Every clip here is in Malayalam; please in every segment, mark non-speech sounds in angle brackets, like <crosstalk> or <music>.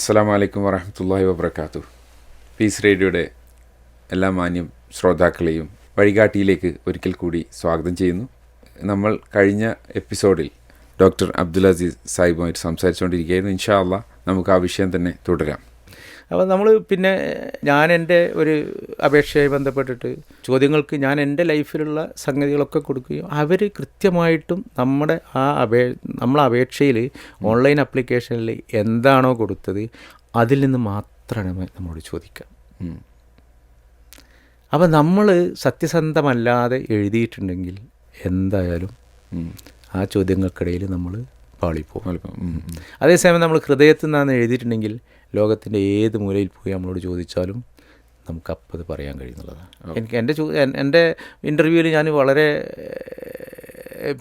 അസ്സാം വലൈക്കും വറഹമത്തല്ലാഹി വബർക്കാത്തു പീസ് റേഡിയോയുടെ എല്ലാ മാന്യം ശ്രോതാക്കളെയും വഴികാട്ടിയിലേക്ക് ഒരിക്കൽ കൂടി സ്വാഗതം ചെയ്യുന്നു. നമ്മൾ കഴിഞ്ഞ എപ്പിസോഡിൽ ഡോക്ടർ അബ്ദുൽ അസീസ് സാഹിബുമായിട്ട് സംസാരിച്ചുകൊണ്ടിരിക്കുകയായിരുന്നു. ഇൻഷാ അള്ളാ നമുക്ക് ആ വിഷയം തന്നെ തുടരാം. അപ്പോൾ നമ്മൾ പിന്നെ ഞാൻ എന്റെ ഒരു അപേക്ഷയായി ബന്ധപ്പെട്ടിട്ട് ചോദ്യങ്ങൾക്ക് ഞാൻ എന്റെ ലൈഫിലുള്ള സംഗതികളൊക്കെ കൊടുക്കുകയും അവർ കൃത്യമായിട്ടും നമ്മുടെ ആ അപേ നമ്മളെ അപേക്ഷയിൽ ഓൺലൈൻ ആപ്ലിക്കേഷനിൽ എന്താണോ കൊടുത്തത് അതിൽ നിന്ന് മാത്രമാണ് നമ്മളോട് ചോദിക്കുക. അപ്പോൾ നമ്മൾ സത്യസന്ധമല്ലാതെ എഴുതിയിട്ടുണ്ടെങ്കിൽ എന്തായാലും ആ ചോദ്യങ്ങൾക്കിടയിൽ നമ്മൾ പാളിപ്പോകും. അതേസമയം നമ്മൾ ഹൃദയത്തിൽ നിന്നാണ് എഴുതിയിട്ടുണ്ടെങ്കിൽ ലോകത്തിന്റെ ഏത് മൂലയിൽ പോയി നമ്മളോട് ചോദിച്ചാലും നമുക്ക് അപ്പം അത് പറയാൻ കഴിയുന്നുള്ളതാണ്. എനിക്ക് എന്റെ ചോ എന്റെ ഇന്റർവ്യൂവിൽ ഞാൻ വളരെ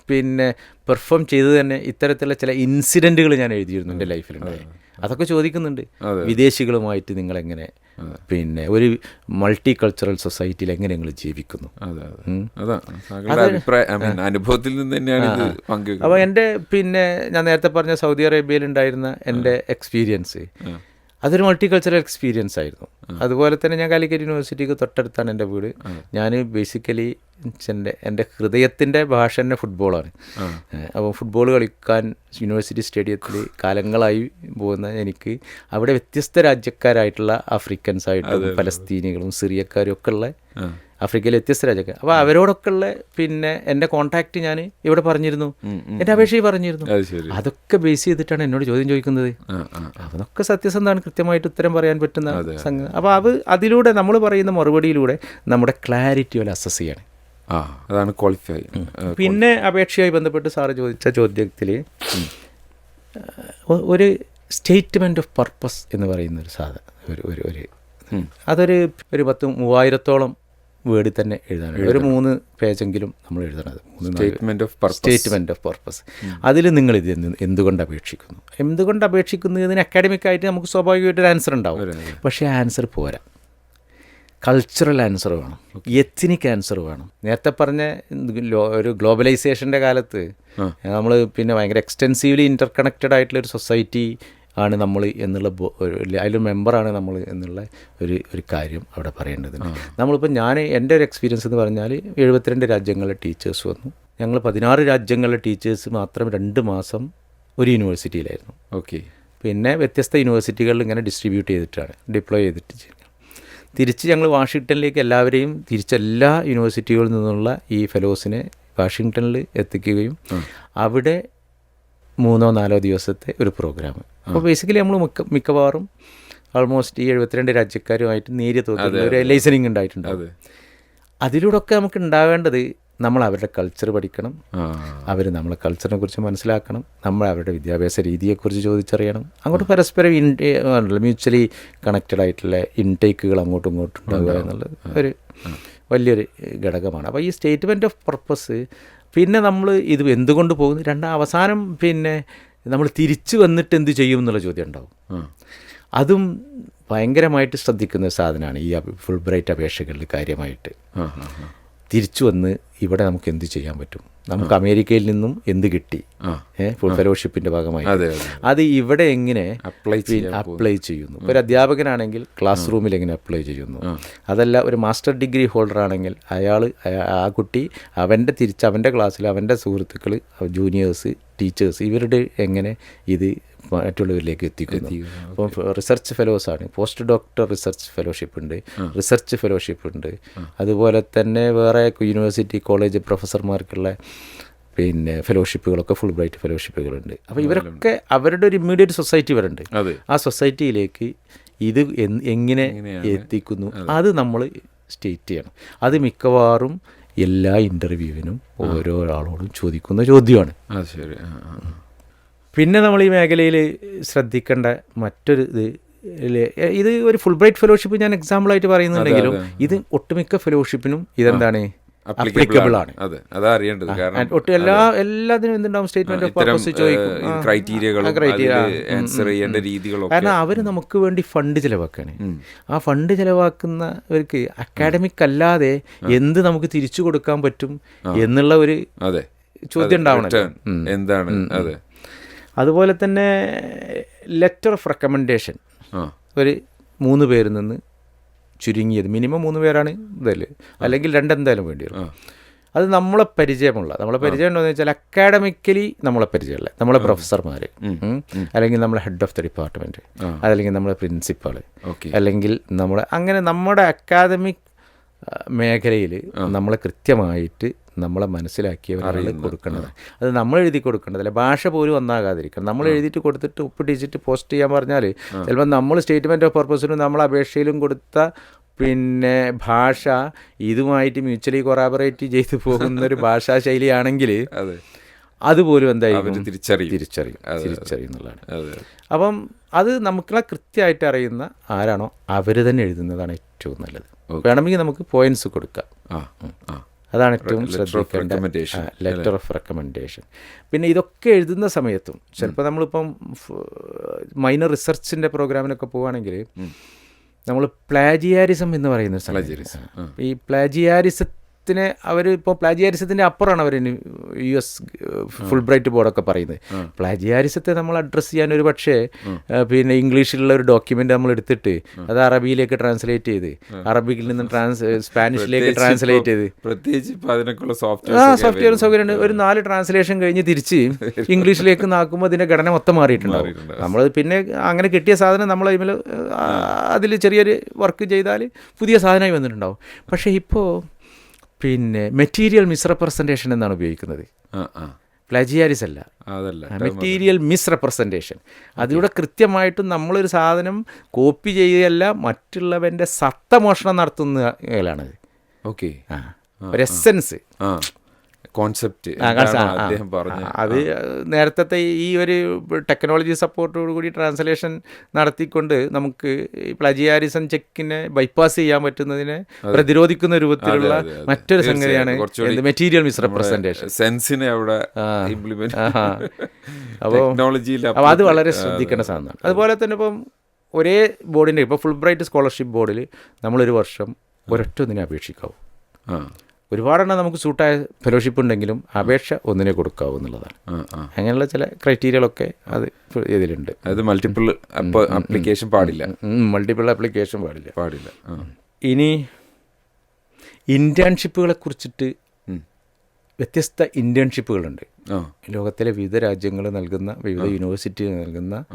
പിന്നെ പെർഫോം ചെയ്ത് തന്നെ ഇത്തരത്തിലുള്ള ചില ഇൻസിഡന്റുകൾ ഞാൻ എഴുതിയിരുന്നു എന്റെ ലൈഫിലുണ്ടായി അതൊക്കെ ചോദിക്കുന്നുണ്ട്. വിദേശികളുമായിട്ട് നിങ്ങളെങ്ങനെ പിന്നെ ഒരു മൾട്ടി കൾച്ചറൽ സൊസൈറ്റിയിൽ എങ്ങനെ നിങ്ങൾ ജീവിക്കുന്നു? അനുഭവത്തിൽ നിന്ന് തന്നെയാണ് അപ്പോൾ എന്റെ പിന്നെ ഞാൻ നേരത്തെ പറഞ്ഞ സൗദി അറേബ്യയിൽ ഉണ്ടായിരുന്ന എന്റെ എക്സ്പീരിയൻസ് അതൊരു മൾട്ടിക്കൾച്ചറൽ എക്സ്പീരിയൻസ് ആയിരുന്നു. അതുപോലെ തന്നെ ഞാൻ കാലിക്കറ്റ് യൂണിവേഴ്സിറ്റിക്ക് തൊട്ടടുത്താണ് എന്റെ വീട്. ഞാൻ ബേസിക്കലി എന്റെ എന്റെ ഹൃദയത്തിന്റെ ഭാഷ തന്നെ ഫുട്ബോളാണ് അപ്പോൾ ഫുട്ബോൾ കളിക്കാൻ യൂണിവേഴ്സിറ്റി സ്റ്റേഡിയത്തിൽ കാലങ്ങളായി പോകുന്ന എനിക്ക് അവിടെ വ്യത്യസ്ത രാജ്യക്കാരായിട്ടുള്ള ആഫ്രിക്കൻസ് ആയിട്ടും ഫലസ്തീനികളും സിറിയക്കാരും ഒക്കെ ഉള്ള ആഫ്രിക്കയിലെ വ്യത്യസ്ത രാജ്യക്കാർ അപ്പോൾ അവരോടൊക്കെ ഉള്ള പിന്നെ എന്റെ കോൺടാക്റ്റ് ഞാൻ ഇവിടെ പറഞ്ഞിരുന്നു. എന്റെ അപേക്ഷയിൽ പറഞ്ഞിരുന്നു. അതൊക്കെ ബേസ് ചെയ്തിട്ടാണ് എന്നോട് ചോദ്യം ചോദിക്കുന്നത്. അതൊക്കെ സത്യസന്ധമാണ്. കൃത്യമായിട്ട് ഉത്തരം പറയാൻ പറ്റുന്ന സംഗതി. അപ്പോൾ അത് അതിലൂടെ നമ്മൾ പറയുന്ന മറുപടിയിലൂടെ നമ്മുടെ ക്ലാരിറ്റി പോലെ അസസ് ചെയ്യാണ്. ആ അതാണ് ക്വാളിഫൈ പിന്നെ അപേക്ഷയുമായി ബന്ധപ്പെട്ട് സാറ് ചോദിച്ച ചോദ്യത്തിൽ ഒരു സ്റ്റേറ്റ്മെന്റ് ഓഫ് പർപ്പസ് എന്ന് പറയുന്ന ഒരു സാധനം ഒരു ഒരു അതൊരു ഒരു പത്ത് മൂവായിരത്തോളം വേർഡിൽ തന്നെ എഴുതാൻ ഒരു മൂന്ന് പേജെങ്കിലും നമ്മൾ എഴുതണത്. Statement of purpose statement of purpose അതിൽ നിങ്ങൾ ഇത് എന്ത് എന്തുകൊണ്ട് അപേക്ഷിക്കുന്നു? എന്തുകൊണ്ട് അപേക്ഷിക്കുന്നു ഇതിന് അക്കാഡമിക് ആയിട്ട് നമുക്ക് സ്വാഭാവികമായിട്ട് ഒരു ആൻസർ ഉണ്ടാവും. പക്ഷേ ആൻസർ പോരാ. കൾച്ചറൽ ആൻസർ വേണം. എത്തിനിക് ആൻസർ വേണം. നേരത്തെ പറഞ്ഞ ഒരു ഗ്ലോബലൈസേഷന്റെ കാലത്ത് നമ്മൾ പിന്നെ ഭയങ്കര എക്സ്റ്റെൻസീവ്ലി ഇന്റർ കണക്റ്റഡ് ആയിട്ടുള്ള ഒരു സൊസൈറ്റി ആണ് നമ്മൾ എന്നുള്ള അതിൽ മെമ്പറാണ് നമ്മൾ എന്നുള്ള ഒരു ഒരു കാര്യം അവിടെ പറയേണ്ടതുണ്ട്. നമ്മളിപ്പോൾ ഞാൻ എന്റെ ഒരു എക്സ്പീരിയൻസ് എന്ന് പറഞ്ഞാൽ എഴുപത്തിരണ്ട് രാജ്യങ്ങളിലെ ടീച്ചേഴ്സ് വന്നു. ഞങ്ങൾ പതിനാറ് രാജ്യങ്ങളിലെ ടീച്ചേഴ്സ് മാത്രം രണ്ട് മാസം ഒരു യൂണിവേഴ്സിറ്റിയിലായിരുന്നു ഓക്കെ. പിന്നെ വ്യത്യസ്ത യൂണിവേഴ്സിറ്റികളിൽ ഇങ്ങനെ ഡിസ്ട്രിബ്യൂട്ട് ചെയ്തിട്ടാണ് ഡിപ്ലോയ് ചെയ്തിട്ട് ചെയ്യുന്നത്. തിരിച്ച് ഞങ്ങൾ വാഷിങ്ടണിലേക്ക് എല്ലാവരെയും തിരിച്ച് എല്ലാ യൂണിവേഴ്സിറ്റികളിൽ നിന്നുള്ള ഈ ഫെലോസിനെ വാഷിങ്ടണിൽ എത്തിക്കുകയും അവിടെ മൂന്നോ നാലോ ദിവസത്തെ ഒരു പ്രോഗ്രാം അപ്പോൾ ബേസിക്കലി നമ്മൾ മിക്ക മിക്കവാറും ആൾമോസ്റ്റ് ഈ എഴുപത്തിരണ്ട് രാജ്യക്കാരുമായിട്ട് നേരിയ തോതിൽ ഒരു ലൈസനിങ് ഉണ്ടായിട്ടുണ്ടാവും. അതിലൂടെയൊക്കെ നമുക്ക് ഉണ്ടാവേണ്ടത് നമ്മൾ അവരുടെ കൾച്ചർ പഠിക്കണം അവർ നമ്മളെ കൾച്ചറിനെ കുറിച്ച് മനസ്സിലാക്കണം നമ്മൾ അവരുടെ വിദ്യാഭ്യാസ രീതിയെക്കുറിച്ച് ചോദിച്ചറിയണം. അങ്ങോട്ട് പരസ്പരം മ്യൂച്വലി കണക്റ്റഡ് ആയിട്ടുള്ള ഇൻടേക്കുകൾ അങ്ങോട്ടും ഇങ്ങോട്ടും ഉണ്ടാവുക എന്നുള്ളത് ഒരു വലിയൊരു ഘടകമാണ്. അപ്പോൾ ഈ സ്റ്റേറ്റ്മെന്റ് ഓഫ് പർപ്പസ് പിന്നെ നമ്മൾ ഇത് എന്തുകൊണ്ട് പോകുന്നു? രണ്ടാം അവസാനം പിന്നെ നമ്മൾ തിരിച്ചു വന്നിട്ട് എന്ത് ചെയ്യും എന്നുള്ള ചോദ്യം ഉണ്ടാവും. അതും ഭയങ്കരമായിട്ട് ശ്രദ്ധിക്കുന്ന സാധനമാണ് ഈ ഫുൾ ബ്രൈറ്റ് അപേക്ഷകളിൽ കാര്യമായിട്ട്. തിരിച്ചു വന്ന് ഇവിടെ നമുക്ക് എന്ത് ചെയ്യാൻ പറ്റും? നമുക്ക് അമേരിക്കയിൽ നിന്നും എന്ത് കിട്ടി? ഫുൾ ഫെലോഷിപ്പിന്റെ ഭാഗമായി. അതെ ഇവിടെ എങ്ങനെ അപ്ലൈ അപ്ലൈ ചെയ്യുന്നു? ഒരു അധ്യാപകനാണെങ്കിൽ ക്ലാസ് റൂമിൽ എങ്ങനെ അപ്ലൈ ചെയ്യുന്നു? അതല്ല ഒരു മാസ്റ്റർ ഡിഗ്രി ഹോൾഡർ ആണെങ്കിൽ അയാൾ ആ കുട്ടി അവന്റെ തിരിച്ച് അവന്റെ ക്ലാസ്സിൽ അവന്റെ സുഹൃത്തുക്കൾ ജൂനിയേഴ്സ് ടീച്ചേഴ്സ് ഇവരുടെ എങ്ങനെ ഇത് മറ്റുള്ളവരിലേക്ക് എത്തിക്കുന്നു. അപ്പോൾ റിസർച്ച് ഫെലോസ് ആണ് പോസ്റ്റ് ഡോക്ടർ റിസർച്ച് ഫെലോഷിപ്പ് ഉണ്ട്. റിസർച്ച് ഫെലോഷിപ്പ് ഉണ്ട്. അതുപോലെ തന്നെ വേറെ യൂണിവേഴ്സിറ്റി കോളേജ് പ്രൊഫസർമാർക്കുള്ള പിന്നെ ഫെലോഷിപ്പുകളൊക്കെ ഫുൾ ബ്രൈറ്റ് ഫെലോഷിപ്പുകളുണ്ട്. അപ്പോൾ ഇവരൊക്കെ അവരുടെ ഒരു ഇമ്മീഡിയറ്റ് സൊസൈറ്റി ഇവരുണ്ട്. ആ സൊസൈറ്റിയിലേക്ക് ഇത് എങ്ങനെ എത്തിക്കുന്നു അത്. നമ്മൾ സ്റ്റേറ്റ് ചെയ്യണം. അത് മിക്കവാറും എല്ലാ ഇന്റർവ്യൂവിനും ഓരോ ആളോടും ചോദിക്കുന്ന ചോദ്യമാണ്. അത് ശരി. പിന്നെ നമ്മൾ ഈ മേഖലയിൽ ശ്രദ്ധിക്കേണ്ട മറ്റൊരു ഇത് ഇത് ഒരു ഫുൾ ബ്രൈറ്റ് ഫെലോഷിപ്പ് ഞാൻ എക്സാമ്പിളായിട്ട് പറയുന്നുണ്ടെങ്കിലും ഇത് ഒട്ടുമിക്ക ഫെലോഷിപ്പിനും ഇതെന്താണ്? അപ്ലിക്കബിൾ ആണ്. അറിയേണ്ടത്. കാരണം ഒട്ടും എല്ലാ എല്ലാത്തിനും എന്തുണ്ടാവും? സ്റ്റേറ്റ്മെന്റ് ഓഫ് പർപ്പസ് ചോദിക്കും. ക്രൈറ്റീരിയകളും കാരണം അവർ നമുക്ക് വേണ്ടി ഫണ്ട് ചിലവാക്കാണ്. ആ ഫണ്ട് ചിലവാക്കുന്നവർക്ക് അക്കാഡമിക് അല്ലാതെ എന്ത് നമുക്ക് തിരിച്ചു കൊടുക്കാൻ പറ്റും എന്നുള്ള ഒരു ചോദ്യം ഉണ്ടാവണം എന്താണ്? അതെ. അതുപോലെ തന്നെ ലെറ്റർ ഓഫ് റെക്കമെൻഡേഷൻ ഒരു മൂന്ന് പേരിൽ നിന്ന് ചുരുങ്ങിയത്. മിനിമം മൂന്ന് പേരാണ് ഇതിൽ അല്ലെങ്കിൽ രണ്ടെന്തായാലും വേണ്ടി വരും അത് നമ്മളെ പരിചയമുള്ള നമ്മളെ പരിചയം ഉണ്ടോ എന്ന് വെച്ചാൽ അക്കാഡമിക്കലി നമ്മളെ പരിചയമുള്ള നമ്മളെ പ്രൊഫസർമാർ അല്ലെങ്കിൽ നമ്മളെ ഹെഡ് ഓഫ് ദ ഡിപ്പാർട്ട്മെന്റ് അതല്ലെങ്കിൽ നമ്മളെ പ്രിൻസിപ്പാൾ ഓക്കെ. അല്ലെങ്കിൽ നമ്മുടെ അങ്ങനെ നമ്മുടെ അക്കാദമിക് മേഖലയിൽ നമ്മളെ കൃത്യമായിട്ട് നമ്മളെ മനസ്സിലാക്കിയവരാണ് കൊടുക്കേണ്ടത് അത് നമ്മൾ എഴുതി കൊടുക്കേണ്ടതല്ല ഭാഷ പോലും ഒന്നാകാതിരിക്കണം. നമ്മൾ എഴുതിയിട്ട് കൊടുത്തിട്ട് ഒപ്പിട്ടിച്ചിട്ട് പോസ്റ്റ് ചെയ്യാൻ പറഞ്ഞാൽ ചിലപ്പോൾ നമ്മൾ സ്റ്റേറ്റ്മെന്റ് ഓഫ് പർപ്പസിനും നമ്മൾ അപേക്ഷയിലും കൊടുത്ത പിന്നെ ഭാഷ ഇതുമായിട്ട് മ്യൂച്വലി കൊറാബറേറ്റ് ചെയ്തു പോകുന്ന ഒരു <laughs> ഭാഷാ ശൈലിയാണെങ്കിൽ അതെ. അതുപോലും എന്തായിരിക്കും തിരിച്ചറിയും. തിരിച്ചറിയും. തിരിച്ചറിയും എന്നുള്ളതാണ്. അപ്പം അത് നമുക്കുള്ള കൃത്യമായിട്ട് അറിയുന്ന ആരാണോ അവർ തന്നെ എഴുതുന്നതാണ് ഏറ്റവും നല്ലത്. വേണമെങ്കിൽ നമുക്ക് പോയിന്റ്സ് കൊടുക്കാം. ആ ആ. അതാണ് ഏറ്റവും ശ്രദ്ധിക്കേണ്ട ലെറ്റർ ഓഫ് റെക്കമെൻഡേഷൻ പിന്നെ ഇതൊക്കെ എഴുതുന്ന സമയത്തും ചിലപ്പോൾ നമ്മളിപ്പം മൈനർ റിസർച്ചിന്റെ പ്രോഗ്രാമിനൊക്കെ പോവുകയാണെങ്കിൽ നമ്മൾ പ്ലാജിയാരിസം എന്ന് പറയുന്ന ഈ സംഗതി. പ്ലാജിയാരിസത്തിനെ അവർ ഇപ്പോൾ പ്ലാജിയാരിസത്തിന്റെ അപ്പുറമാണ് അവർ യു എസ് ഫുൾ ബ്രൈറ്റ് ബോർഡൊക്കെ പറയുന്നത്. പ്ലാജിയാരിസത്തെ നമ്മൾ അഡ്രസ്സ് ചെയ്യാൻ ഒരു പക്ഷേ പിന്നെ ഇംഗ്ലീഷിലുള്ള ഒരു ഡോക്യുമെന്റ് നമ്മൾ എടുത്തിട്ട് അത് അറബിയിലേക്ക് ട്രാൻസ്ലേറ്റ് ചെയ്ത് അറബിക്കിൽ നിന്ന് ട്രാൻസ് സ്പാനിഷിലേക്ക് ട്രാൻസ്ലേറ്റ് ചെയ്ത്. പ്രത്യേകിച്ച് അതിനൊക്കെയുള്ള ആ സോഫ്റ്റ്വെയർ സൗകര്യം സൗകര്യമുണ്ട് ഒരു നാല് ട്രാൻസ്ലേഷൻ കഴിഞ്ഞ് തിരിച്ച് <laughs> ഇംഗ്ലീഷിലേക്ക് നാക്കുമ്പോൾ അതിന്റെ ഘടന മൊത്തം മാറിയിട്ടുണ്ടാവും. മാറിയിട്ടുണ്ടാവും. നമ്മൾ പിന്നെ അങ്ങനെ കിട്ടിയ സാധനം നമ്മൾ അതിൽ അതിൽ ചെറിയൊരു വർക്ക് ചെയ്താൽ പുതിയ സാധനമായി വന്നിട്ടുണ്ടാവും. പക്ഷേ ഇപ്പോൾ പിന്നെ മെറ്റീരിയൽ മിസ്റെപ്രസെന്റേഷൻ എന്നാണ് ഉപയോഗിക്കുന്നത്. പ്ലജിയാരിസ് അല്ല. അതല്ല മെറ്റീരിയൽ മിസ്റെപ്രസെന്റേഷൻ അതിലൂടെ കൃത്യമായിട്ടും നമ്മളൊരു സാധനം കോപ്പി ചെയ്യുകയല്ല മറ്റുള്ളവന്റെ സത്തമോഷണം നടത്തുന്നതിലാണത് ഓക്കെ ആ ഒരു എസെൻസ് കോൺസെപ്റ്റ് അദ്ദേഹം പറഞ്ഞു അത് നേരത്തെ ഈ ഒരു ടെക്നോളജി സപ്പോർട്ടോട് കൂടി ട്രാൻസ്ലേഷൻ നടത്തിക്കൊണ്ട് നമുക്ക് ഈ പ്ലജിയാരിസം ചെക്കിനെ ബൈപ്പാസ് ചെയ്യാൻ പറ്റുന്നതിനെ പ്രതിരോധിക്കുന്ന രൂപത്തിലുള്ള. മറ്റൊരു സംഗതിയാണ് മെറ്റീരിയൽ മിസ്റെപ്രസെന്റേഷൻ സെൻസിനെ അവിടെ ഇംപ്ലിമെന്റ് <laughs> അപ്പോൾ അത് വളരെ ശ്രദ്ധിക്കേണ്ട സാധനമാണ്. അതുപോലെ തന്നെ ഇപ്പം ഒരേ ബോർഡിന്റെ ഇപ്പോൾ ഫുൾ ബ്രൈറ്റ് സ്കോളർഷിപ്പ് ബോർഡിൽ നമ്മളൊരു വർഷം ഒരൊറ്റ ഒന്നിനെ അപേക്ഷിക്കാവും. ഒരുപാടെണ്ണം നമുക്ക് സൂട്ടായ ഫെലോഷിപ്പ് ഉണ്ടെങ്കിലും അപേക്ഷ ഒന്നിനെ കൊടുക്കാവൂ എന്നുള്ളതാണ്. അങ്ങനെയുള്ള ചില ക്രൈറ്റീരിയകളൊക്കെ അത് ഇതിലുണ്ട്. അത് മൾട്ടിപ്പിൾ അപ്ലിക്കേഷൻ പാടില്ല. മൾട്ടിപ്പിൾ അപ്ലിക്കേഷൻ പാടില്ല. പാടില്ല. ഇനി ഇന്റേൺഷിപ്പുകളെ കുറിച്ചിട്ട്. വ്യത്യസ്ത ഇന്റേൺഷിപ്പുകളുണ്ട് ലോകത്തിലെ വിവിധ രാജ്യങ്ങൾ നൽകുന്ന വിവിധ യൂണിവേഴ്സിറ്റികൾ നൽകുന്ന.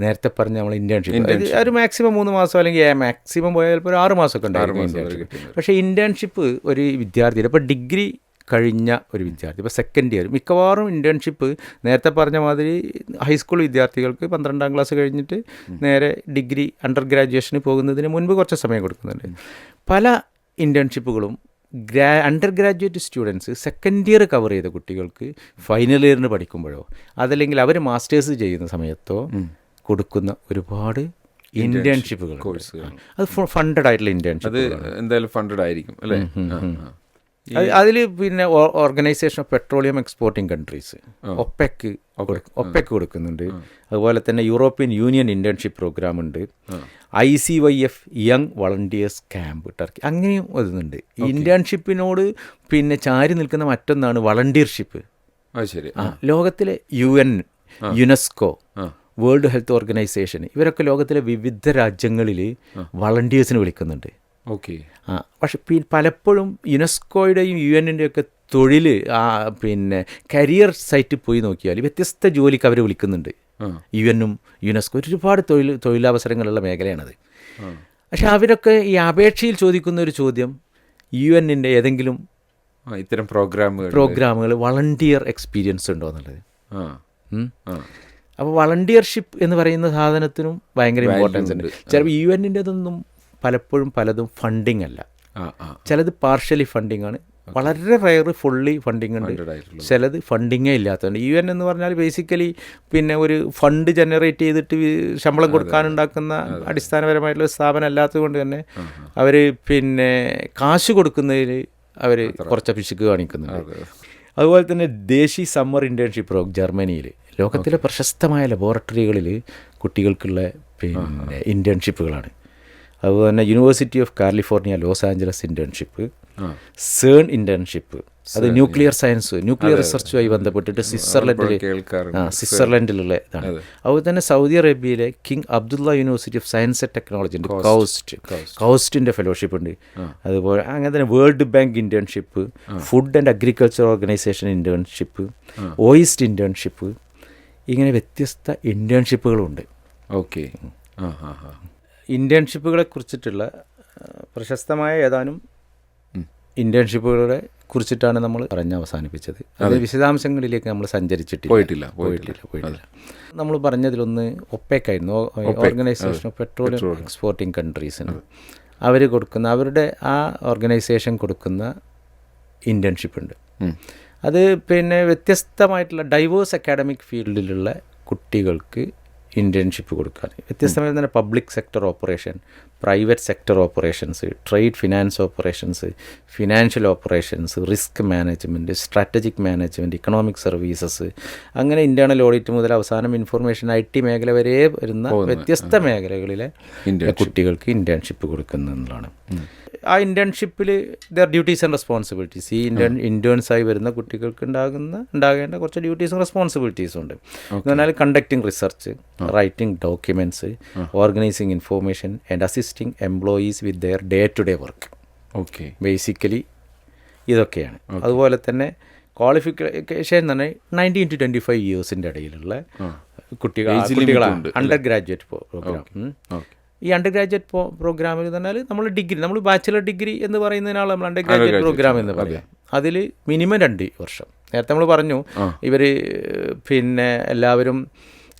നേരത്തെ പറഞ്ഞ നമ്മൾ ഇന്റേൺഷിപ്പ് ഒരു മാക്സിമം മൂന്ന് മാസം അല്ലെങ്കിൽ മാക്സിമം പോയാൽ ചിലപ്പോൾ ഒരു ആറ് മാസമൊക്കെ ഉണ്ടായിരുന്നു കിട്ടുന്നത്. പക്ഷേ ഇന്റേൺഷിപ്പ് ഒരു വിദ്യാർത്ഥിയുടെ ഇപ്പോൾ ഡിഗ്രി കഴിഞ്ഞ ഒരു വിദ്യാർത്ഥി ഇപ്പോൾ സെക്കൻഡ് ഇയർ മിക്കവാറും ഇന്റേൺഷിപ്പ് നേരത്തെ പറഞ്ഞ മാതിരി ഹൈസ്കൂൾ വിദ്യാർത്ഥികൾക്ക് പന്ത്രണ്ടാം ക്ലാസ് കഴിഞ്ഞിട്ട് നേരെ ഡിഗ്രി അണ്ടർ ഗ്രാജുവേഷന് പോകുന്നതിന് മുൻപ് കുറച്ച് സമയം കൊടുക്കുന്നുണ്ട്. പല ഇന്റേൺഷിപ്പുകളും ഗ്രാ undergraduate students second year cover ചെയ്ത കുട്ടികൾക്ക് ഫൈനൽ ഇയറിന് പഠിക്കുമ്പോഴോ അതല്ലെങ്കിൽ അവർ മാസ്റ്റേഴ്സ് ചെയ്യുന്ന സമയത്തോ കൊടുക്കുന്ന ഒരുപാട് ഇന്റേൺഷിപ്പുകൾ കോഴ്സുകൾ അത് ഫണ്ടഡ് ആയിട്ടുള്ള ഇന്റേൺഷിപ്പ് എന്തായാലും ഫണ്ടഡ് ആയിരിക്കും അല്ലേ. അതിൽ പിന്നെ organization of petroleum exporting countries OPEC OPEC കൊടുക്കുന്നുണ്ട്. അതുപോലെ തന്നെ യൂറോപ്യൻ യൂണിയൻ ഇന്റേൺഷിപ്പ് പ്രോഗ്രാം ഉണ്ട്. I C Y F young volunteers camp Turkey അങ്ങനെയും വരുന്നുണ്ട്. ഇന്റേൺഷിപ്പിനോട് പിന്നെ ചാരി നിൽക്കുന്ന മറ്റൊന്നാണ് വളണ്ടിയർഷിപ്പ് ശരി. ലോകത്തിലെ U N UNESCO World Health Organization ഇവരൊക്കെ ലോകത്തിലെ വിവിധ രാജ്യങ്ങളിൽ വളണ്ടിയേഴ്സിന് വിളിക്കുന്നുണ്ട്. ഓക്കെ. ആ പക്ഷെ പലപ്പോഴും യുനെസ്കോയുടെയും യു എന്നിന്റെയും ഒക്കെ തൊഴിൽ ആ പിന്നെ കരിയർ സൈറ്റിൽ പോയി നോക്കിയാൽ വ്യത്യസ്ത ജോലിക്ക് അവർ വിളിക്കുന്നുണ്ട്. യു എന്നും യുനെസ്കോ ഒരുപാട് തൊഴിൽ തൊഴിലവസരങ്ങളുള്ള മേഖലയാണത്. പക്ഷെ അവരൊക്കെ ഈ അപേക്ഷയിൽ ചോദിക്കുന്ന ഒരു ചോദ്യം യു എന്നിന്റെ ഏതെങ്കിലും ഇത്തരം പ്രോഗ്രാമുകൾ പ്രോഗ്രാമുകൾ വളണ്ടിയർ എക്സ്പീരിയൻസ് ഉണ്ടോ എന്നുള്ളത്? അപ്പോൾ വളണ്ടിയർഷിപ്പ് എന്ന് പറയുന്ന സാധനത്തിനും ഭയങ്കര ഇമ്പോർട്ടൻസ് ഉണ്ട്. ചിലപ്പോൾ യു എന്നിന്റെതൊന്നും പലപ്പോഴും പലതും ഫണ്ടിങ് അല്ല. ചിലത് പാർഷ്യലി ഫണ്ടിങ് ആണ്. വളരെ റയർ ഫുള്ളി ഫണ്ടിങ് ഉണ്ട്. ചിലത് ഫണ്ടിങ്ങേ ഇല്ലാത്തതുണ്ട്. യു എൻ എന്ന് പറഞ്ഞാൽ ബേസിക്കലി പിന്നെ ഒരു ഫണ്ട് ജനറേറ്റ് ചെയ്തിട്ട് ശമ്പളം കൊടുക്കാനുണ്ടാക്കുന്ന അടിസ്ഥാനപരമായിട്ടുള്ള സ്ഥാപനം അല്ലാത്തതുകൊണ്ട് തന്നെ അവർ പിന്നെ കാശ് കൊടുക്കുന്നതിൽ അവർ കുറച്ച് പിശുക്ക് കാണിക്കുന്നുണ്ട്. അതുപോലെ തന്നെ ദേശി സമ്മർ ഇന്റേൺഷിപ്പ് പ്രോഗ്രാം ജർമ്മനിയിൽ ലോകത്തിലെ പ്രശസ്തമായ ലബോറട്ടറികളിൽ കുട്ടികൾക്കുള്ള പിന്നെ ഇന്റേൺഷിപ്പുകളാണ് അതുപോലെ തന്നെ University of California Los Angeles internship CERN internship അത് ന്യൂക്ലിയർ സയൻസ് ന്യൂക്ലിയർ റിസർച്ചുമായി ബന്ധപ്പെട്ടിട്ട് സ്വിറ്റ്സർലൻഡിൽ ആ സ്വിറ്റ്സർലൻഡിലുള്ള ഇതാണ്. അതുപോലെ തന്നെ സൗദി അറേബ്യയിലെ King Abdullah University of Science and Technology ഉണ്ട്. കൗസ്റ്റ് കൗസ്റ്റിന്റെ ഫെലോഷിപ്പ് ഉണ്ട്. അതുപോലെ അങ്ങനെ തന്നെ World Bank internship food and agriculture organization internship OIST internship ഇങ്ങനെ വ്യത്യസ്ത ഇന്റേൺഷിപ്പുകളുണ്ട് ഓക്കെ. ഇന്റേൺഷിപ്പുകളെ കുറിച്ചിട്ടുള്ള പ്രശസ്തമായ ഏതാനും ഇന്റേൺഷിപ്പുകളെ കുറിച്ചിട്ടാണ് നമ്മൾ പറഞ്ഞ് അവസാനിപ്പിച്ചത്. അത് വിശദാംശങ്ങളിലേക്ക് നമ്മൾ സഞ്ചരിച്ചിട്ടില്ല. പോയിട്ടില്ല പോയിട്ടില്ല. പോയിട്ടില്ല നമ്മൾ പറഞ്ഞതിലൊന്ന് ഒപ്പേക്കായിരുന്നു. ഓർഗനൈസേഷൻ ഓഫ് പെട്രോളിയം എക്സ്പോർട്ടിംഗ് കൺട്രീസിന് അവർ കൊടുക്കുന്ന അവരുടെ ആ ഓർഗനൈസേഷൻ കൊടുക്കുന്ന ഇന്റേൺഷിപ്പ് ഉണ്ട്. അത് പിന്നെ വ്യത്യസ്തമായിട്ടുള്ള ഡൈവേഴ്സ് അക്കാഡമിക് ഫീൽഡിലുള്ള കുട്ടികൾക്ക് ഇന്റേൺഷിപ്പ് കൊടുക്കാൻ. വ്യത്യസ്തമായ public sector operation private sector operations trade finance operations financial operations risk management strategic management economic services അങ്ങനെ ഇന്റേർണൽ ഓഡിറ്റ് മുതൽ അവസാനം ഇൻഫർമേഷൻ ഐ ടി മേഖല വരെ വരുന്ന വ്യത്യസ്ത മേഖലകളിലെ കുട്ടികൾക്ക് ഇന്റേൺഷിപ്പ് കൊടുക്കുന്നു എന്നുള്ളതാണ്. ആ ഇന്റേൺഷിപ്പിൽ ദർ ഡ്യൂട്ടീസ് ആൻഡ് റെസ്പോൺസിബിലിറ്റീസ് ഈ ഇന്റേൺ ഇന്റേൺസായി വരുന്ന കുട്ടികൾക്ക് ഉണ്ടാകുന്ന ഉണ്ടാകേണ്ട കുറച്ച് ഡ്യൂട്ടീസും റെസ്പോൺസിബിലിറ്റീസും ഉണ്ട്. എന്ന് പറഞ്ഞാൽ conducting research writing documents organizing information and assisting employees with their day to day work okay basically ഇതൊക്കെയാണ് അതുപോലെ തന്നെ ക്വാളിഫിക്കേഷൻ എന്ന് പറഞ്ഞാൽ നയന്റീൻ ടു ട്വന്റി ഫൈവ് ഇയേഴ്സിന്റെ ഇടയിലുള്ള കുട്ടികൾ കുട്ടികളാണ് അണ്ടർ ഗ്രാജുവേറ്റ് പ്രോഗ്രാം ഈ അണ്ടർ ഗ്രാജുവേറ്റ് പ്രോഗ്രാമിൽ പറഞ്ഞാൽ നമ്മൾ ഡിഗ്രി നമ്മൾ ബാച്ചിലർ ഡിഗ്രി എന്ന് പറയുന്നതിനാണ് നമ്മൾ അണ്ടർ ഗ്രാജുവേറ്റ് പ്രോഗ്രാം എന്ന് പറയാം. അതിൽ മിനിമം രണ്ട് വർഷം. നേരത്തെ നമ്മൾ പറഞ്ഞു ഇവർ പിന്നെ എല്ലാവരും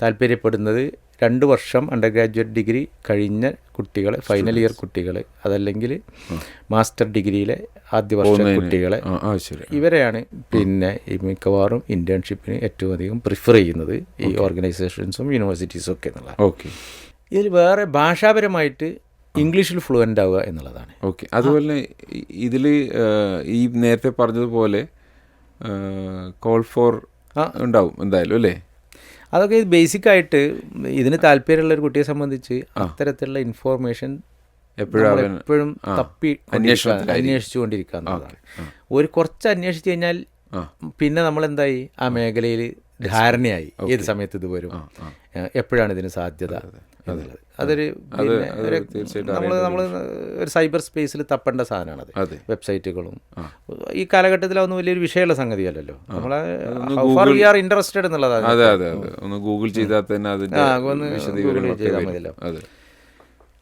താല്പര്യപ്പെടുന്നത് രണ്ട് വർഷം അണ്ടർ ഗ്രാജുവേറ്റ് ഡിഗ്രി കഴിഞ്ഞ കുട്ടികൾ ഫൈനൽ ഇയർ കുട്ടികൾ അതല്ലെങ്കിൽ മാസ്റ്റർ ഡിഗ്രിയിലെ ആദ്യ വർഷ കുട്ടികളെ. ഇവരെയാണ് പിന്നെ ഈ മിക്കവാറും ഇന്റേൺഷിപ്പിന് ഏറ്റവും അധികം പ്രിഫർ ചെയ്യുന്നത് ഈ ഓർഗനൈസേഷൻസും യൂണിവേഴ്സിറ്റീസും ഒക്കെ എന്നുള്ള ഓക്കെ ഇതിൽ വേറെ ഭാഷാപരമായിട്ട് ഇംഗ്ലീഷിൽ ഫ്ലുവന്റ് ആവുക എന്നുള്ളതാണ്. ഓക്കെ അതുപോലെ ഇതിൽ ഈ നേരത്തെ പറഞ്ഞതുപോലെ കോൾ ഫോർ ഉണ്ടാവും എന്തായാലും അല്ലേ? അതൊക്കെ ബേസിക് ആയിട്ട് ഇതിന് താല്പര്യമുള്ള ഒരു കുട്ടിയെ സംബന്ധിച്ച് അത്തരത്തിലുള്ള ഇൻഫോർമേഷൻ എപ്പോഴും എപ്പോഴും തപ്പി അന്വേഷിച്ചുകൊണ്ടിരിക്കുക എന്നുള്ളതാണ്. ഒരു കുറച്ച് അന്വേഷിച്ചു കഴിഞ്ഞാൽ പിന്നെ നമ്മൾ എന്തായി ആ മേഖലയിൽ ധാരണയായി. ഏത് സമയത്ത് ഇത് വരും? എപ്പോഴാണ് ഇതിന് സാധ്യത? എന്നുള്ളത്. അതൊരു നമ്മൾ നമ്മൾ ഒരു സൈബർ സ്പേസിൽ തപ്പേണ്ട സാധനമാണത് അതെ. വെബ്സൈറ്റുകളും. ഈ കാലഘട്ടത്തിൽ അതൊന്നും വലിയൊരു വിഷയമുള്ള സംഗതിയല്ലല്ലോ ഫാർ വി ആർ ഇൻട്രസ്റ്റഡ് എന്നുള്ളതാണ്. ഗൂഗിൾ ചെയ്താൽ തന്നെ അതിന്റെ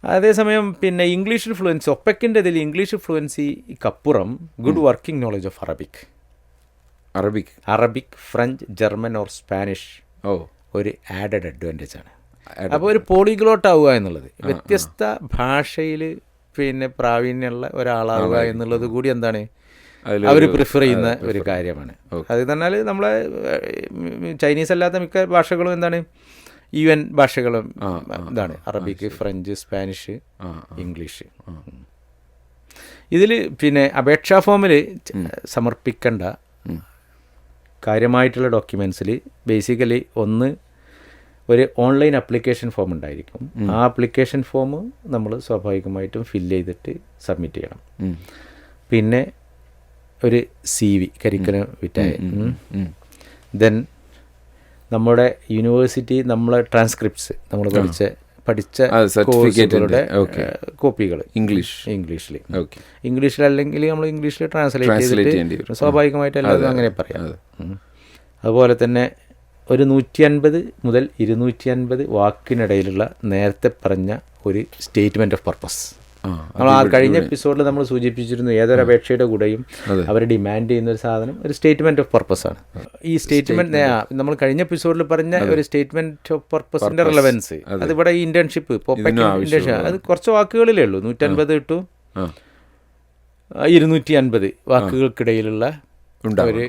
അതേസമയം പിന്നെ ഇംഗ്ലീഷ് ഫ്ലുവൻസി ഒപ്പക്കിന്റെ ഇതിൽ English ഫ്ലുവൻസിക്കപ്പുറം good working knowledge of Arabic Arabic Arabic French German or Spanish ഓ. ഒരു ആഡഡ് അഡ്വാന്റേജ് ആണ്. അപ്പോൾ ഒരു പോളിഗ്ലോട്ട് ആവുക എന്നുള്ളത്. വ്യത്യസ്ത ഭാഷയിൽ പിന്നെ പ്രാവീണ്യമുള്ള ഒരാളാവുക എന്നുള്ളത് കൂടി എന്താണ്? അവർ പ്രിഫർ ചെയ്യുന്ന ഒരു കാര്യമാണ്. അത് പറഞ്ഞാൽ നമ്മളെ ചൈനീസ് അല്ലാത്ത മിക്ക ഭാഷകളും എന്താണ്? യു എൻ ഭാഷകളും ഇതാണ്. Arabic French Spanish English. ഇതിൽ പിന്നെ അപേക്ഷാ ഫോമിൽ സമർപ്പിക്കേണ്ട കാര്യമായിട്ടുള്ള ഡോക്യുമെൻസിൽ ബേസിക്കലി ഒന്ന് ഒരു ഓൺലൈൻ അപ്ലിക്കേഷൻ ഫോം ഉണ്ടായിരിക്കും. ആ അപ്ലിക്കേഷൻ ഫോം നമ്മൾ സ്വാഭാവികമായിട്ടും ഫില്ല് ചെയ്തിട്ട് സബ്മിറ്റ് ചെയ്യണം. പിന്നെ ഒരു C V curriculum vitae then നമ്മുടെ യൂണിവേഴ്സിറ്റി നമ്മളെ ട്രാൻസ്ക്രിപ്റ്റ്സ് നമ്മൾ പഠിച്ച പഠിച്ച okay. കോപ്പികൾ ഇംഗ്ലീഷ് ഇംഗ്ലീഷിൽ ഓക്കെ ഇംഗ്ലീഷിൽ അല്ലെങ്കിൽ നമ്മൾ ഇംഗ്ലീഷിൽ ട്രാൻസ്ലേറ്റ് ചെയ്തിട്ട്. സ്വാഭാവികമായിട്ട് എല്ലാവരും അങ്ങനെ പറയാം. അതുപോലെ തന്നെ ഒരു നൂറ്റി അൻപത് മുതൽ ഇരുന്നൂറ്റി അൻപത് വാക്കിനിടയിലുള്ള നേരത്തെ പറഞ്ഞ ഒരു സ്റ്റേറ്റ്മെന്റ് ഓഫ് പർപ്പസ്. നമ്മൾ ആ കഴിഞ്ഞ എപ്പിസോഡിൽ നമ്മൾ സൂചിപ്പിച്ചിരുന്നു ഏതൊരു അപേക്ഷയുടെ കൂടെയും അവർ ഡിമാൻഡ് ചെയ്യുന്ന ഒരു സാധനം ഒരു സ്റ്റേറ്റ്മെന്റ് ഓഫ് പർപ്പസ് ആണ്. ഈ സ്റ്റേറ്റ്മെന്റ് നമ്മൾ കഴിഞ്ഞ എപ്പിസോഡിൽ പറഞ്ഞ ഒരു സ്റ്റേറ്റ്മെന്റ് ഓഫ് പർപ്പസിന്റെ റിലവൻസ്. അത്. ഇവിടെ ഈ ഇന്റേൺഷിപ്പ് ഇന്റേൺഷിപ്പ്. അത് കുറച്ച് വാക്കുകളിലേ ഉള്ളൂ. നൂറ്റൻപത് കിട്ടും ഇരുന്നൂറ്റി അൻപത് വാക്കുകൾക്കിടയിലുള്ള ഒരു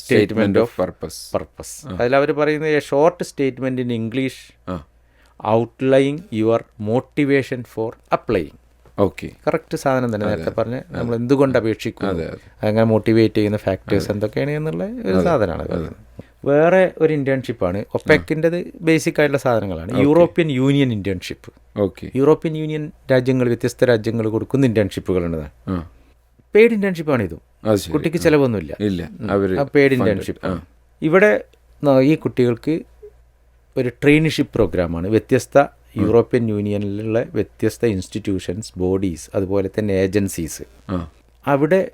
സ്റ്റേറ്റ്മെന്റ് ഓഫ് പർപ്പസ് പർപ്പസ് അതിൽ അവർ പറയുന്നത് short statement in English out outlining your motivation for applying okay correct സാധനം തന്നെ നേരത്തെ പറഞ്ഞ് നമ്മൾ എന്തുകൊണ്ട് അപേക്ഷിക്കും അങ്ങനെ മോട്ടിവേറ്റ് ചെയ്യുന്ന ഫാക്ടേഴ്സ് എന്തൊക്കെയാണ് എന്നുള്ള ഒരു സാധനമാണ് പറയുന്നത്. വേറെ ഒരു ഇന്റേൺഷിപ്പാണ് ഒപ്പെക്കിന്റെത് ബേസിക് ആയിട്ടുള്ള സാധനങ്ങളാണ്. European Union internship okay European Union രാജ്യങ്ങൾ വ്യത്യസ്ത രാജ്യങ്ങൾ കൊടുക്കുന്ന ഇന്റേൺഷിപ്പുകളുണ്ട് പെയ്ഡ് ഇന്റേൺഷിപ്പാണ് ഇതും. കുട്ടിക്ക് ചിലവൊന്നുമില്ല. ഇല്ല. പെയ്ഡ് ഇന്റേൺഷിപ്പ് ഇവിടെ ഈ കുട്ടികൾക്ക് ഒരു ട്രെയിനിഷിപ്പ് പ്രോഗ്രാമാണ് വ്യത്യസ്ത യൂറോപ്യൻ യൂണിയനിലുള്ള വ്യത്യസ്ത ഇൻസ്റ്റിറ്റ്യൂഷൻസ് ബോഡീസ് അതുപോലെ തന്നെ ഏജൻസീസ് അവിടെ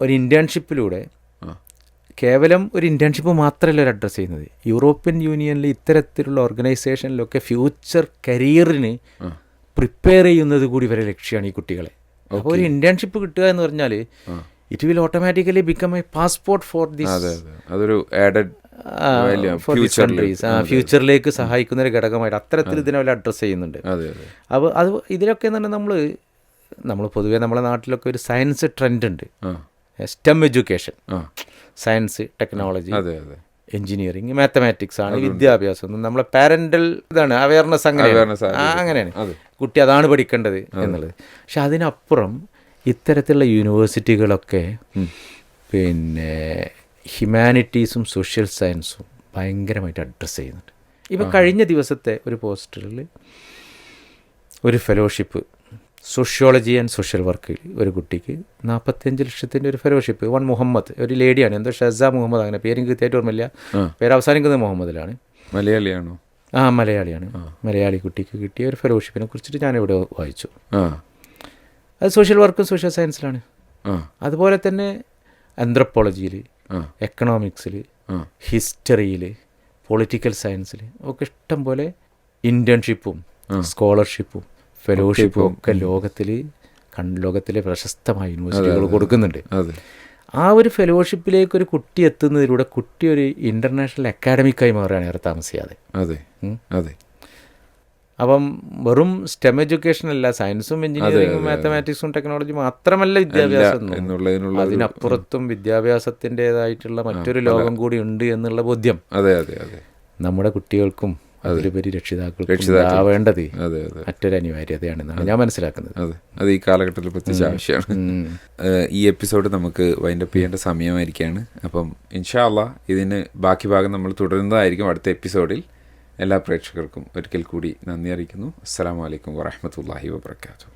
ഒരു ഇന്റേൺഷിപ്പിലൂടെ കേവലം ഒരു ഇന്റേൺഷിപ്പ് മാത്രമല്ല ഒരു അഡ്രസ്സ് ചെയ്യുന്നത്. യൂറോപ്യൻ യൂണിയനിൽ ഇത്തരത്തിലുള്ള ഓർഗനൈസേഷനിലൊക്കെ ഫ്യൂച്ചർ കരിയറിന്. പ്രിപ്പയർ ചെയ്യുന്നത് കൂടി വരെ ലക്ഷ്യമാണ് ഈ കുട്ടികളെ. അപ്പോൾ ഒരു ഇന്റേൺഷിപ്പ് കിട്ടുക എന്ന് പറഞ്ഞാൽ it will automatically become a passport for this അതെ അതെ. അതൊരു ആഡഡ് ഫ്യൂച്ചറിലേക്ക് സഹായിക്കുന്ന ഒരു ഘടകമായിട്ട് അത്തരത്തിൽ ഇതിനെ അവർ അഡ്രസ്സ് ചെയ്യുന്നുണ്ട്. അപ്പോൾ അത്. ഇതിലൊക്കെ തന്നെ നമ്മൾ നമ്മൾ പൊതുവേ നമ്മുടെ നാട്ടിലൊക്കെ ഒരു സയൻസ് ട്രെൻഡ് ഉണ്ട്. STEM education science technology engineering mathematics ആണ് വിദ്യാഭ്യാസം. നമ്മളെ പാരന്റൽ ഇതാണ് അവയർനെസ് അങ്ങനെ അങ്ങനെയാണ്. കുട്ടി അതാണ് പഠിക്കേണ്ടത് എന്നുള്ളത്. പക്ഷെ അതിനപ്പുറം ഇത്തരത്തിലുള്ള യൂണിവേഴ്സിറ്റികളൊക്കെ പിന്നെ ഹ്യൂമാനിറ്റീസും സോഷ്യൽ സയൻസും ഭയങ്കരമായിട്ട് അഡ്രസ്സ് ചെയ്യുന്നുണ്ട്. ഇപ്പം കഴിഞ്ഞ ദിവസത്തെ ഒരു പോസ്റ്ററിൽ ഒരു ഫെലോഷിപ്പ് സോഷ്യോളജി ആൻഡ് സോഷ്യൽ വർക്കിൽ ഒരു കുട്ടിക്ക് നാൽപ്പത്തിയഞ്ച് ലക്ഷത്തിന്റെ ഒരു ഫെലോഷിപ്പ് വൺ മുഹമ്മദ് ഒരു ലേഡിയാണ്. എന്തോ ഷെസ മുഹമ്മദ് അങ്ങനെ പേരും കൃത്യമായിട്ട് ഓർമ്മയില്ല. പേര് അവസാനിക്കുന്നത് മുഹമ്മദിലാണ്. മലയാളിയാണോ? ആ മലയാളിയാണ്. മലയാളി കുട്ടിക്ക് കിട്ടിയ ഒരു ഫെലോഷിപ്പിനെ കുറിച്ചിട്ട് ഞാനിവിടെ വായിച്ചു. ആ. അത് സോഷ്യൽ വർക്കും സോഷ്യൽ സയൻസിലാണ്. ആ. അതുപോലെ തന്നെ ആന്ത്രപ്പോളജിയിൽ എക്കണോമിക്സിൽ ഹിസ്റ്ററിയിൽ പൊളിറ്റിക്കൽ സയൻസിൽ ഒക്കെ ഇഷ്ടം പോലെ ഇന്റേൺഷിപ്പും സ്കോളർഷിപ്പും ഫെലോഷിപ്പും ഒക്കെ ലോകത്തിൽ ലോകത്തിലെ പ്രശസ്തമായ യൂണിവേഴ്സിറ്റികൾ കൊടുക്കുന്നുണ്ട്. ആ ഒരു ഫെലോഷിപ്പിലേക്ക് ഒരു കുട്ടി എത്തുന്നതിലൂടെ കുട്ടി ഒരു ഇന്റർനാഷണൽ അക്കാഡമിക്കായി മാറുകയാണ് ഏറെ താമസിയാതെ. അതെ. അതെ. അപ്പം വെറും സ്റ്റെം എഡ്യൂക്കേഷൻ അല്ല സയൻസും എഞ്ചിനീയറിംഗും മാത്തമാറ്റിക്സും ടെക്നോളജി മാത്രമല്ല വിദ്യാഭ്യാസം അതിനപ്പുറത്തും വിദ്യാഭ്യാസത്തിന്റെതായിട്ടുള്ള മറ്റൊരു ലോകം കൂടി ഉണ്ട് എന്നുള്ള ബോധ്യം. അതെ അതെ അതെ. നമ്മുടെ കുട്ടികൾക്കും അതിലുപരി രക്ഷിതാക്കൾക്കും ആവേണ്ടത് മറ്റൊരു അനിവാര്യതയാണെന്നാണ് ഞാൻ മനസ്സിലാക്കുന്നത്. അതെ. അത് ഈ കാലഘട്ടത്തിൽ പ്രത്യേകിച്ച് ആവശ്യമാണ്. ഈ എപ്പിസോഡ് നമുക്ക് വൈൻഡപ്പ് ചെയ്യേണ്ട സമയമായിരിക്കുകയാണ് അപ്പം ഇൻഷാല്ല ഇതിന് ബാക്കി ഭാഗം നമ്മൾ തുടരുന്നതായിരിക്കും അടുത്ത എപ്പിസോഡിൽ. എല്ലാ പ്രേക്ഷകർക്കും ഒരിക്കൽ കൂടി നന്ദി അറിയിക്കുന്നു. അസ്സാം വലൈക്കും വാഹമത്തല്ലാഹി വാബർക്കാത്തു